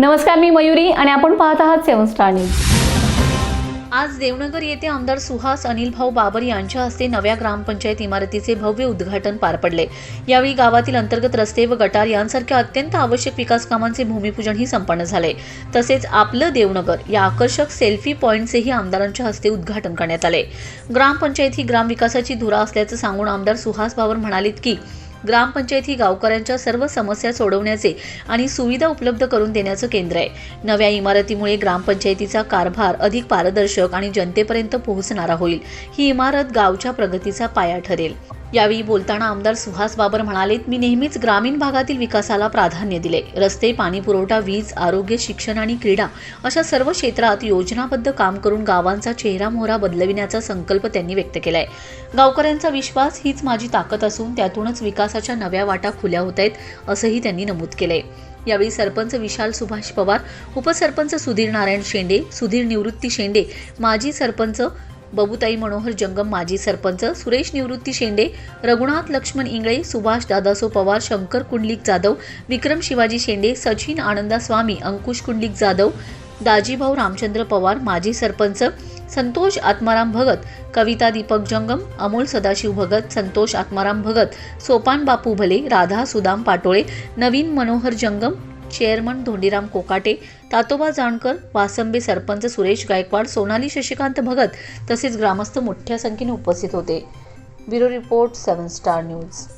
नमस्कार मी मयुरी आणि आपण पाहत आहात सेवन स्टार न्यूज. आज देवनगर येथे आमदार सुहास अनिल भाऊ बाबर यांच्या हस्ते नव्या ग्रामपंचायत इमारतीचे भव्य उद्घाटन पार पडले. यावेळी गावातील अंतर्गत रस्ते व गटार यांसारख्या अत्यंत आवश्यक विकास कामांचे भूमिपूजनही संपन्न झाले. तसेच आपलं देवनगर या आकर्षक सेल्फी पॉईंटचेही आमदारांच्या हस्ते उद्घाटन करण्यात आले. ग्रामपंचायत ही ग्रामविकासाची धुरा असल्याचं सांगून आमदार सुहास बाबर म्हणालेत की ग्रामपंचायत ही गावकऱ्यांच्या सर्व समस्या सोडवण्याचे आणि सुविधा उपलब्ध करून देण्याचं केंद्र आहे. नव्या इमारतीमुळे ग्रामपंचायतीचा कारभार अधिक पारदर्शक आणि जनतेपर्यंत पोहोचणारा होईल. ही इमारत गावच्या प्रगतीचा पाया ठरेल. यावेळी बोलताना आमदार सुहास बाबर म्हणालेत मी नेहमीच ग्रामीण भागातील विकासाला प्राधान्य दिले. रस्ते पाणी पुरवठा वीज आरोग्य शिक्षण आणि क्रीडा अशा सर्व क्षेत्रात योजनाबद्ध काम करून गावांचा चेहरा मोहरा बदलविण्याचा संकल्प त्यांनी व्यक्त केलाय. गावकऱ्यांचा विश्वास हीच माझी ताकद असून त्यातूनच विकासाच्या नव्या वाटा खुल्या होत आहेत असंही त्यांनी नमूद केलंय. यावेळी सरपंच विशाल सुभाष पवार उपसरपंच सुधीर नारायण शेंडे सुधीर निवृत्ती शेंडे माजी सरपंच बबुताई मनोहर जंगम माजी सरपंच सुरेश निवृत्ती शेंडे रघुनाथ लक्ष्मण इंगळे सुभाष दादासो पवार शंकर कुंडलिक जाधव विक्रम शिवाजी शेंडे सचिन आनंदा स्वामी अंकुश कुंडलिक जाधव दाजीभाऊ रामचंद्र पवार माजी सरपंच संतोष आत्माराम भगत कविता दीपक जंगम अमोल सदाशिव भगत संतोष आत्माराम भगत सोपान बापू भले राधा सुदाम पाटोळे नवीन मनोहर जंगम चेअरमन धोंडीराम कोकाटे तातोबा जाणकर वासंबे सरपंच सुरेश गायकवाड सोनाली शशिकांत भगत तसेच ग्रामस्थ मोठ्या संख्येने उपस्थित होते. Bureau report seven star news.